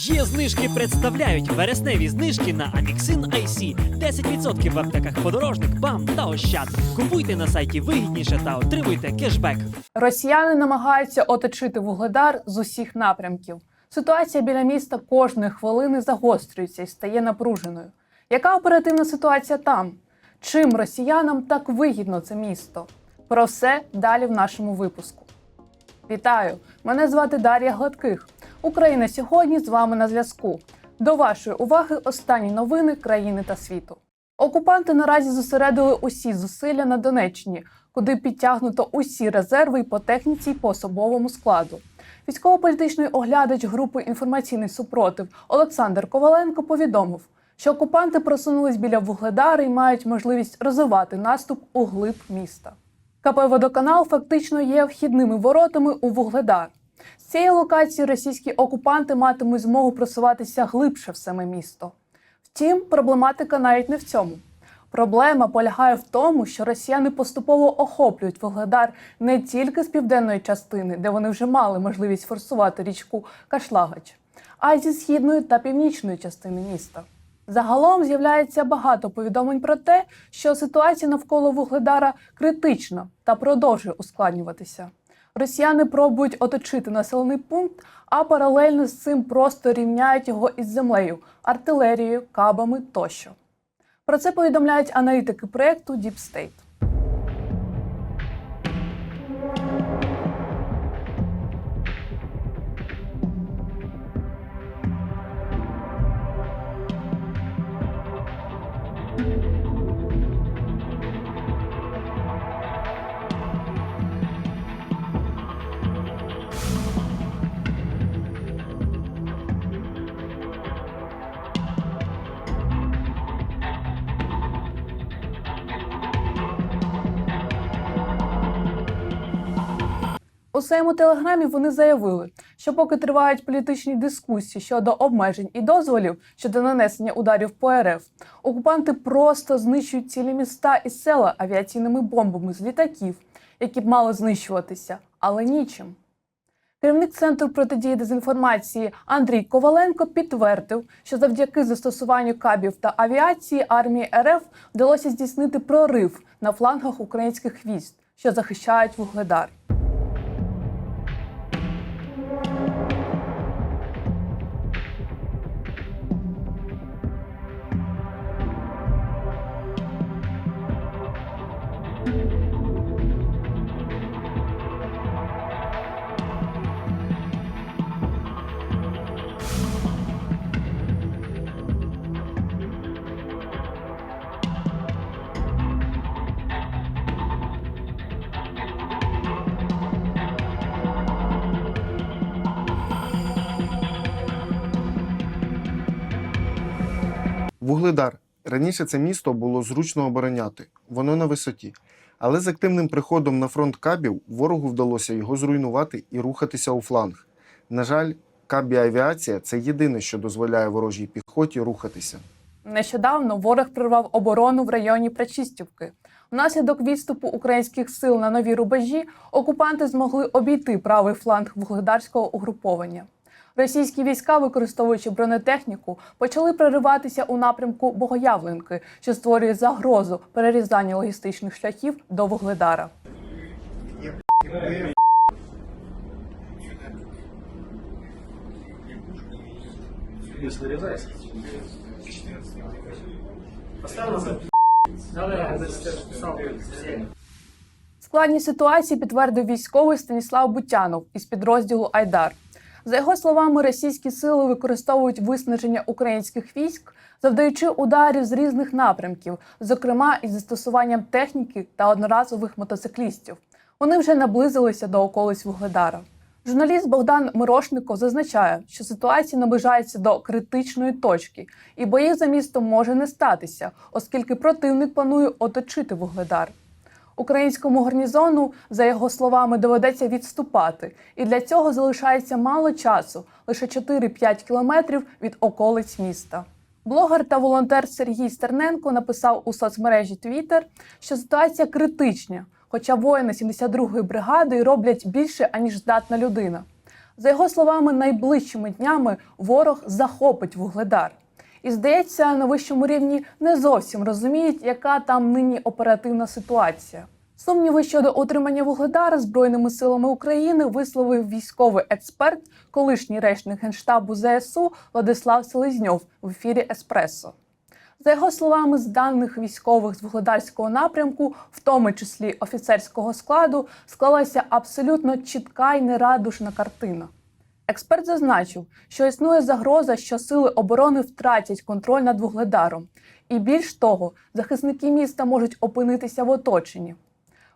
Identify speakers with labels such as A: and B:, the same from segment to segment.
A: Є знижки представляють вересневі знижки на Amixin IC. 10% в аптеках подорожник, БАМ та Ощад. Купуйте на сайті вигідніше та отримуйте кешбек.
B: Росіяни намагаються оточити вугледар з усіх напрямків. Ситуація біля міста кожної хвилини загострюється і стає напруженою. Яка оперативна ситуація там? Чим росіянам так вигідно це місто? Про все далі в нашому випуску. Вітаю! Мене звати Дар'я Гладких. Україна сьогодні з вами на зв'язку. До вашої уваги останні новини країни та світу. Окупанти наразі зосередили усі зусилля на Донеччині, куди підтягнуто усі резерви і по техніці, і по особовому складу. Військово-політичний оглядач групи інформаційний супротив Олександр Коваленко повідомив, що окупанти просунулись біля Вугледара і мають можливість розвивати наступ у глиб міста. КП «Водоканал» фактично є вхідними воротами у Вугледар. З цієї локації російські окупанти матимуть змогу просуватися глибше в саме місто. Втім, проблематика навіть не в цьому. Проблема полягає в тому, що росіяни поступово охоплюють Вугледар не тільки з південної частини, де вони вже мали можливість форсувати річку Кашлагач, а й зі східної та північної частини міста. Загалом з'являється багато повідомлень про те, що ситуація навколо Вугледара критична та продовжує ускладнюватися. Росіяни пробують оточити населений пункт, а паралельно з цим просто рівняють його із землею, артилерією, кабами тощо. Про це повідомляють аналітики проєкту Deep State. У своєму телеграмі вони заявили, що поки тривають політичні дискусії щодо обмежень і дозволів щодо нанесення ударів по РФ, окупанти просто знищують цілі міста і села авіаційними бомбами з літаків, які б мали знищуватися, але нічим. Керівник центру протидії дезінформації Андрій Коваленко підтвердив, що завдяки застосуванню кабів та авіації армії РФ вдалося здійснити прорив на флангах українських військ, що захищають Вугледар.
C: Вугледар. Раніше це місто було зручно обороняти, воно на висоті. Але з активним приходом на фронт кабів ворогу вдалося його зруйнувати і рухатися у фланг. На жаль, кабі авіація це єдине, що дозволяє ворожій піхоті рухатися.
B: Нещодавно ворог прорвав оборону в районі Пречистівки. Внаслідок відступу українських сил на нові рубежі окупанти змогли обійти правий фланг вугледарського угруповання. Російські війська, використовуючи бронетехніку, почали прориватися у напрямку Богоявленки, що створює загрозу перерізання логістичних шляхів до Вугледара. Складність ситуації підтвердив військовий Станіслав Бутянов із підрозділу Айдар. За його словами, російські сили використовують виснаження українських військ, завдаючи ударів з різних напрямків, зокрема із застосуванням техніки та одноразових мотоциклістів. Вони вже наблизилися до околиць Вугледара. Журналіст Богдан Мирошников зазначає, що ситуація наближається до критичної точки, і боїв за містом може не статися, оскільки противник планує оточити Вугледар. Українському гарнізону, за його словами, доведеться відступати, і для цього залишається мало часу лише 4-5 кілометрів від околиць міста. Блогер та волонтер Сергій Стерненко написав у соцмережі Twitter, що ситуація критична, хоча воїни 72-ї бригади роблять більше, аніж здатна людина. За його словами, найближчими днями ворог захопить вугледар. І здається, на вищому рівні не зовсім розуміють, яка там нині оперативна ситуація. Сумніви щодо отримання вугледара збройними силами України висловив військовий експерт, колишній речник генштабу ЗСУ Владислав Селезньов в ефірі Еспресо. За його словами, з даних військових з вугледарського напрямку, в тому числі офіцерського складу, склалася абсолютно чітка і нерадушна картина. Експерт зазначив, що існує загроза, що сили оборони втратять контроль над вугледаром, і більш того, захисники міста можуть опинитися в оточенні.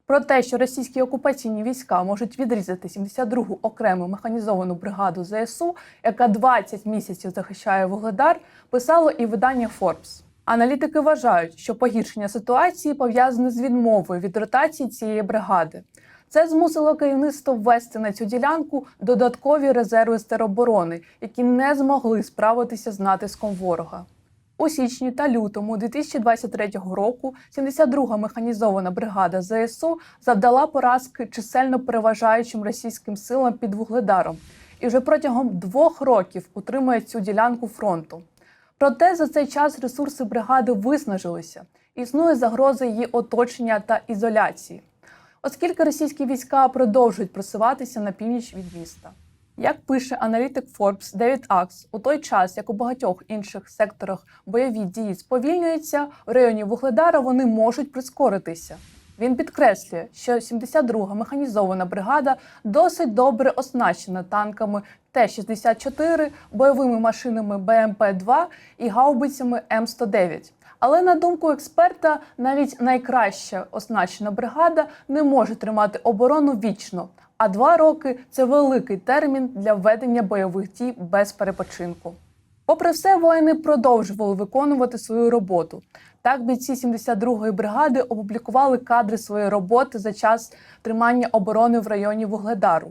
B: Про те, що російські окупаційні війська можуть відрізати 72-гу окрему механізовану бригаду ЗСУ, яка 20 місяців захищає вугледар, писало і видання Forbes. Аналітики вважають, що погіршення ситуації пов'язане з відмовою від ротації цієї бригади. Це змусило керівництво ввести на цю ділянку додаткові резерви з тероборони, які не змогли справитися з натиском ворога. У січні та лютому 2023 року 72-га механізована бригада ЗСУ завдала поразки чисельно переважаючим російським силам під вугледаром і вже протягом двох років утримує цю ділянку фронту. Проте за цей час ресурси бригади виснажилися, існує загроза її оточення та ізоляції, оскільки російські війська продовжують просуватися на північ від міста. Як пише аналітик Forbes Девід Акс, у той час, як у багатьох інших секторах бойові дії сповільнюються, в районі Вугледара вони можуть прискоритися. Він підкреслює, що 72-га механізована бригада досить добре оснащена танками Т-64, бойовими машинами БМП-2 і гаубицями М109. Але на думку експерта, навіть найкраща оснащена бригада не може тримати оборону вічно. А два роки це великий термін для ведення бойових дій без перепочинку. Попри все, воїни продовжували виконувати свою роботу. Так, бійці 72-ї бригади опублікували кадри своєї роботи за час тримання оборони в районі Вугледару.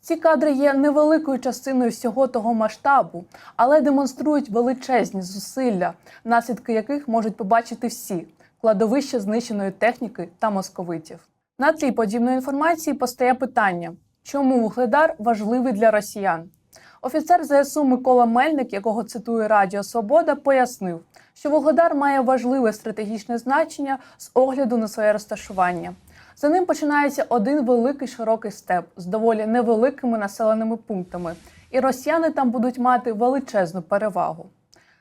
B: Ці кадри є невеликою частиною всього того масштабу, але демонструють величезні зусилля, наслідки яких можуть побачити всі кладовище знищеної техніки та московитів. На тлі подібної інформації постає питання, чому вугледар важливий для росіян. Офіцер ЗСУ Микола Мельник, якого цитує Радіо Свобода, пояснив, що Вугледар має важливе стратегічне значення з огляду на своє розташування. За ним починається один великий широкий степ з доволі невеликими населеними пунктами, і росіяни там будуть мати величезну перевагу.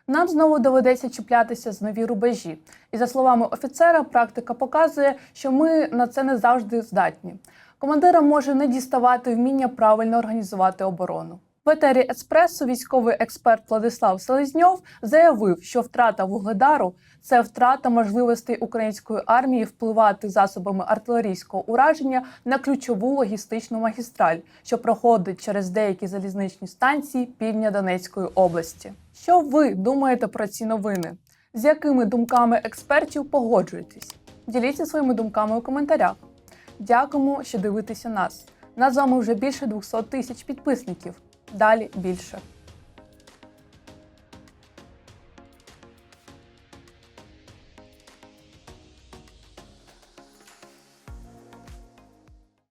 B: Нам знову доведеться чіплятися з нові рубежі. І за словами офіцера, практика показує, що ми на це не завжди здатні. Командира може не діставати вміння правильно організувати оборону. В етері Еспресо військовий експерт Владислав Селезньов заявив, що втрата вугледару це втрата можливостей української армії впливати засобами артилерійського ураження на ключову логістичну магістраль, що проходить через деякі залізничні станції півдня Донецької області. Що ви думаєте про ці новини? З якими думками експертів погоджуєтесь? Діліться своїми думками у коментарях. Дякуємо, що дивитеся нас. Нас з вами вже більше 200 тисяч підписників. Далі більше.